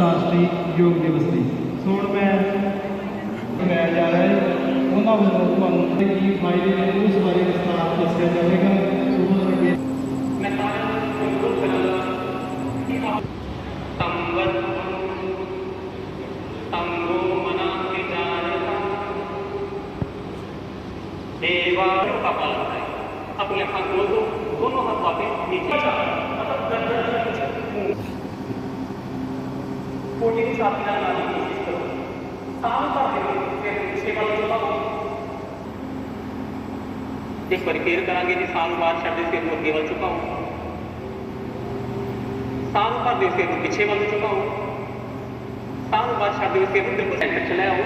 ਅੰਤਰਰਾਸ਼ਟਰੀ ਯੋਗ ਦਿਵਸ ਦੀ। ਸੋ ਹੁਣ ਮੈਂ ਕਰਾਇਆ ਜਾ ਰਿਹਾ ਹੈ। ਉਹਨਾਂ ਵੱਲੋਂ ਤੁਹਾਨੂੰ ਕੀ ਫਾਇਦੇ ਨੇ ਉਸ ਬਾਰੇ ਵਿਸਥਾਰ ਦੱਸਿਆ ਜਾਵੇਗਾ। ਮੈਂ ਸਾਰਿਆਂ ਨੂੰ ਬਹੁਤ ਕਰਾਂਗਾ ਕਿ ਆਪ ਸੰਵਤ ਸੰਗੋ ਮਨਾ ਕੇ ਜਾਣਤਾ ਦੇਵਾ ਕਪਾਲ ਆਪਣੇ ਹੱਥ ਨੂੰ ਮੇਰੀ ਕਾਪੀ ਨਾਲ ਲਾਉਣ ਦੀ ਕੋਸ਼ਿਸ਼ ਕਰੋ। ਸਾਹ ਭਰ ਦਿਓ ਫਿਰ ਪਿੱਛੇ ਵੱਲ ਚਲਾਓ ਇੱਕ ਵਾਰ ਫੇਰ ਕਰਾਂਗੇ ਜੀ ਸਾਹ ਨੂੰ ਬਾਹਰ ਛੱਡ ਦੇ ਸਿਰ ਨੂੰ ਅੱਗੇ ਵੱਲ ਝੁਕਾਓ। ਸਾਹ ਨੂੰ ਭਰ ਦਿਓ ਸਿਰ ਨੂੰ ਪਿੱਛੇ ਵੱਲ ਝੁਕਾਓ। ਸਾਹ ਨੂੰ ਬਾਹਰ ਛੱਡ ਦਿਓ ਸਿਰ ਨੂੰ ਬਿਲਕੁਲ ਸੈਂਟਰ ਚ ਲੈ ਆਓ।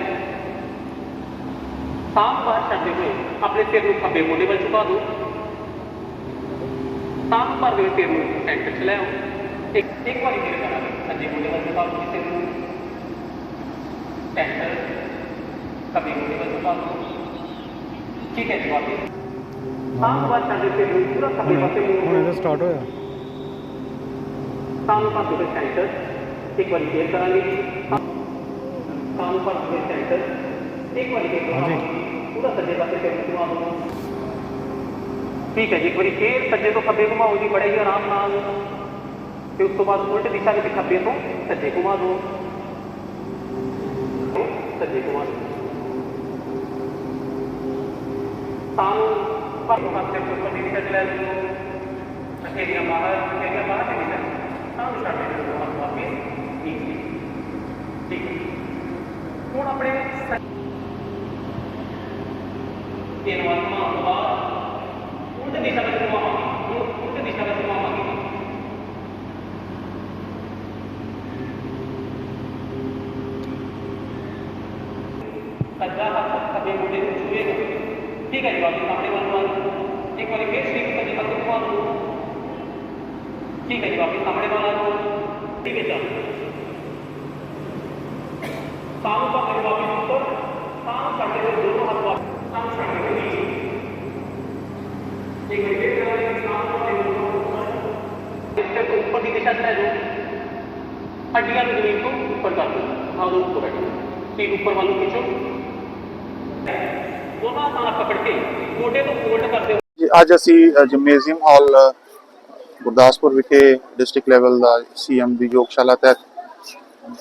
ਸਾਹ ਨੂੰ ਬਾਹਰ ਛੱਡਦੇ ਹੋਏ ਆਪਣੇ ਸਿਰ ਨੂੰ ਖੱਬੇ ਮੋਢੇ ਵੱਲ ਝੁਕਾ ਦਿਓ। ਸਾਹ ਨੂੰ ਭਰ ਦਿਓ ਸਿਰ ਨੂੰ ਸੈਂਟਰ ਚ ਲੈ ਆਓ। ਇੱਕ ਇੱਕ ਵਾਰੀ ਫਿਰ ਕਰਾਂਗੇ ਸੱਜੇ ਮੋਢੇ ਵੱਲ ਝੁਕਾ ਦਿਓ ਸਿਰ ਨੂੰ ਸੈਂਟਰ ਖੱਬੇ ਮੋਢੇ ਵੱਲ ਝੁਕਾ ਦਿਓ ਠੀਕ ਹੈ ਜੀ ਵਾਪਸ ਸਾਹ ਬਾਹਰ ਛੱਡਦੇ ਸਿਰ ਨੂੰ ਪੂਰਾ ਖੱਬੇ ਪਾਸੇ ਹੁਣ ਮੋੜ ਇਹਦਾ ਸਟਾਰਟ ਹੋਇਆ ਸਾਹ ਨੂੰ ਭਰਦੇ ਹੋਏ ਸੈਂਟਰ ਇੱਕ ਵਾਰੀ ਫਿਰ ਕਰਾਂਗੇ ਜੀ ਸਾਹ ਨੂੰ ਭਰਦੇ ਹੋਏ ਸੈਂਟਰ ਇੱਕ ਵਾਰੀ ਫਿਰ ਕਰਾਂਗੇ ਪੂਰਾ ਸੱਜੇ ਪਾਸੇ ਸਿਰ ਨੂੰ ਘੁਮਾ ਦਿਓ ਠੀਕ ਹੈ ਜੀ ਇੱਕ ਵਾਰੀ ਫੇਰ ਸੱਜੇ ਤੋਂ ਖੱਬੇ ਘੁਮਾਓ ਜੀ ਬੜੇ ਹੀ ਆਰਾਮ ਨਾਲ ਤੇ ਉਸ ਤੋਂ ਬਾਅਦ ਉਲਟ ਦਿਸ਼ਾ ਵਿੱਚ ਖੱਬੇ ਤੋਂ ਸੱਜੇ ਘੁਮਾ ਦਿਓ ਸੱਜੇ ਘੁਮਾ ਦਿਓ ਸਾਨੂੰ ਪਰ ਪਾਸੇ ਤੋਂ ਉੱਪਰ ਦੀ ਦਿਸ਼ਾ ਚ ਲੈ ਲਓ ਅੱਗੇ ਦੀਆਂ ਬਾਹਰ ਅੱਗੇ ਦੀਆਂ ਬਾਹਰ ਦੀ ਦਿਸ਼ਾ ਸਾਨੂੰ ਛੱਡ ਦੇ ਦਿਓ ਹੱਥ ਵਾਪਸ ਨੀਚੇ ਠੀਕ ਹੈ ٹھیک ہے جو آپ کے سامنے والا ایک والی پھر شریف کا جو حضرت والا ٹھیک ہے جو آپ کے سامنے والا ٹھیک ہے چلو پاؤں کا کروا کے اوپر پاؤں کاٹے ہوئے دونوں ہاتھ واپس پاؤں کاٹے ہوئے نیچے ایک منٹ کروا لیں پاؤں کا دونوں اوپر اس سے اوپر کی دشا میں رو ہڈیاں زمین کو اوپر کر دو ہاں اوپر بیٹھو پھر اوپر والوں کھینچو ਅੱਜ ਅਸੀਂ ਜਿਮਨੇਜ਼ੀਅਮ ਹਾਲ ਗੁਰਦਾਸਪੁਰ ਵਿਖੇ ਡਿਸਟ੍ਰਿਕਟ ਲੈਵਲ ਦਾ ਸੀਐਮ ਦੀ ਯੋਗਸ਼ਾਲਾ ਤਹਿਤ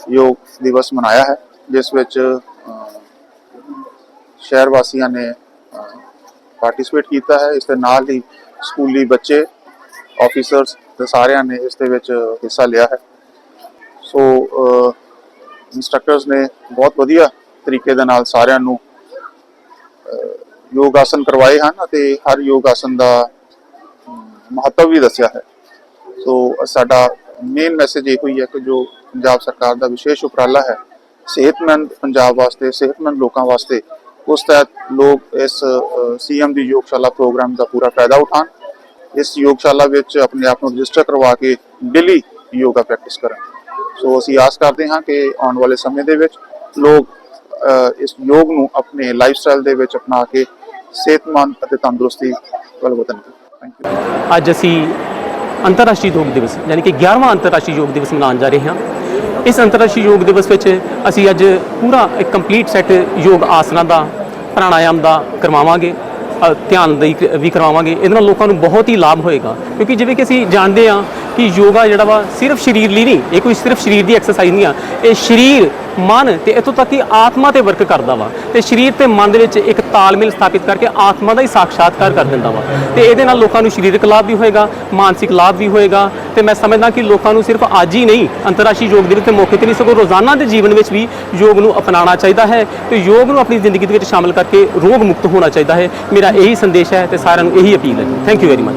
ਯੋਗ ਦਿਵਸ ਮਨਾਇਆ ਹੈ, ਜਿਸ ਵਿੱਚ ਸ਼ਹਿਰ ਵਾਸੀਆਂ ਨੇ ਪਾਰਟਿਸਿਪੇਟ ਕੀਤਾ ਹੈ। ਇਸ ਦੇ ਨਾਲ ਹੀ ਸਕੂਲੀ ਬੱਚੇ ਆਫੀਸਰਸ ਤੇ ਸਾਰਿਆਂ ਨੇ ਇਸ ਦੇ ਵਿੱਚ ਹਿੱਸਾ ਲਿਆ ਹੈ। ਸੋ ਇਨਸਟ੍ਰਕਟਰਸ ਨੇ ਬਹੁਤ ਵਧੀਆ ਤਰੀਕੇ ਦੇ ਨਾਲ ਸਾਰਿਆਂ ਨੂੰ ਯੋਗ ਆਸਨ ਕਰਵਾਏ ਹਨ ਅਤੇ ਹਰ ਯੋਗ ਆਸਨ ਦਾ ਮਹੱਤਵ ਵੀ ਦੱਸਿਆ ਹੈ। ਸੋ ਸਾਡਾ ਮੇਨ ਮੈਸੇਜ ਇਹੋ ਹੀ ਹੈ ਕਿ ਜੋ ਪੰਜਾਬ ਸਰਕਾਰ ਦਾ ਵਿਸ਼ੇਸ਼ ਉਪਰਾਲਾ ਹੈ, ਸਿਹਤਮੰਦ ਪੰਜਾਬ ਵਾਸਤੇ, ਸਿਹਤਮੰਦ ਲੋਕਾਂ ਵਾਸਤੇ, ਉਸ ਤਹਿਤ ਲੋਕ ਇਸ ਸੀਐਮ ਦੀ ਯੋਗਸ਼ਾਲਾ ਪ੍ਰੋਗਰਾਮ ਦਾ ਪੂਰਾ ਫਾਇਦਾ ਉਠਾਉਣ, ਇਸ ਯੋਗਸ਼ਾਲਾ ਵਿੱਚ ਆਪਣੇ ਆਪ ਨੂੰ ਰਜਿਸਟਰ ਕਰਵਾ ਕੇ ਡੇਲੀ ਯੋਗਾ ਪ੍ਰੈਕਟਿਸ ਕਰਨ। ਸੋ ਅਸੀਂ ਆਸ ਕਰਦੇ ਹਾਂ ਕਿ ਆਉਣ ਵਾਲੇ ਸਮੇਂ ਦੇ ਵਿੱਚ ਲੋਕ ਇਸ ਯੋਗ ਨੂੰ ਆਪਣੇ ਲਾਈਫਸਟਾਈਲ ਦੇ ਵਿੱਚ ਅਪਣਾ ਕੇ ਸਿਹਤਮੰਦ ਅਤੇ ਤੰਦਰੁਸਤੀ ਵੱਲ ਵਧਣਗੇ ਥੈਂਕ ਯੂ ਅੱਜ ਅਸੀਂ ਅੰਤਰਰਾਸ਼ਟਰੀ ਯੋਗ ਦਿਵਸ, ਯਾਨੀ ਕਿ 11ਵਾਂ ਅੰਤਰਰਾਸ਼ਟਰੀ ਯੋਗ ਦਿਵਸ ਮਨਾਉਣ ਜਾ ਰਹੇ ਹਾਂ। ਇਸ ਅੰਤਰਰਾਸ਼ਟਰੀ ਯੋਗ ਦਿਵਸ ਵਿੱਚ ਅਸੀਂ ਅੱਜ ਪੂਰਾ ਇੱਕ ਕੰਪਲੀਟ ਸੈੱਟ ਯੋਗ ਆਸਨਾਂ ਦਾ, ਪ੍ਰਾਣਾਯਾਮ ਦਾ ਕਰਵਾਵਾਂਗੇ ਧਿਆਨ ਦੀ ਵੀ ਕਰਵਾਵਾਂਗੇ। ਇਹਦੇ ਨਾਲ ਲੋਕਾਂ ਨੂੰ ਬਹੁਤ ਹੀ ਲਾਭ ਹੋਏਗਾ, ਕਿਉਂਕਿ ਜਿਵੇਂ ਕਿ ਅਸੀਂ ਜਾਣਦੇ ਹਾਂ ਕਿ ਯੋਗਾ ਜਿਹੜਾ ਵਾ ਸਿਰਫ ਸਰੀਰ ਲਈ ਨਹੀਂ, ਇਹ ਕੋਈ ਸਿਰਫ ਸਰੀਰ ਦੀ ਐਕਸਰਸਾਈਜ਼ ਨਹੀਂ ਆ। ਇਹ ਸਰੀਰ, ਮਨ ਤੇ ਇੱਥੋਂ ਤੱਕ ਕਿ ਆਤਮਾ ਤੇ ਵਰਕ ਕਰਦਾ ਵਾ। ਤੇ ਸਰੀਰ ਤੇ ਮਨ ਦੇ ਵਿੱਚ ਇੱਕ ਤਾਲਮੇਲ ਸਥਾਪਿਤ ਕਰਕੇ ਆਤਮਾ ਦਾ ਹੀ ਸਾਖਸ਼ਾਤਕਾਰ ਕਰ ਦਿੰਦਾ ਵਾ। ਤੇ ਇਹਦੇ ਨਾਲ ਲੋਕਾਂ ਨੂੰ ਸਰੀਰਕ ਲਾਭ ਵੀ ਹੋਏਗਾ, ਮਾਨਸਿਕ ਲਾਭ ਵੀ ਹੋਏਗਾ। ਤੇ ਮੈਂ ਸਮਝਦਾ ਕਿ ਲੋਕਾਂ ਨੂੰ ਸਿਰਫ ਅੱਜ ਹੀ ਨਹੀਂ, ਅੰਤਰਰਾਸ਼ਟਰੀ ਯੋਗ ਦਿਵਸ ਦੇ ਮੌਕੇ ਤੇ ਨਹੀਂ, ਸਗੋਂ ਰੋਜ਼ਾਨਾ ਦੇ ਜੀਵਨ ਵਿੱਚ ਵੀ ਯੋਗ ਨੂੰ ਅਪਣਾਉਣਾ ਚਾਹੀਦਾ ਹੈ ਤੇ ਯੋਗ ਨੂੰ ਆਪਣੀ ਜ਼ਿੰਦਗੀ ਦੇ ਵਿੱਚ ਸ਼ਾਮਲ ਕਰਕੇ ਰੋਗ ਮੁਕਤ ਹੋਣਾ ਚਾਹੀਦਾ ਹੈ। ਮੇਰਾ ਇਹੀ ਸੰਦੇਸ਼ ਹੈ ਤੇ ਸਾਰਿਆਂ ਨੂੰ ਇਹੀ ਅਪੀਲ ਹੈ। Thank you very much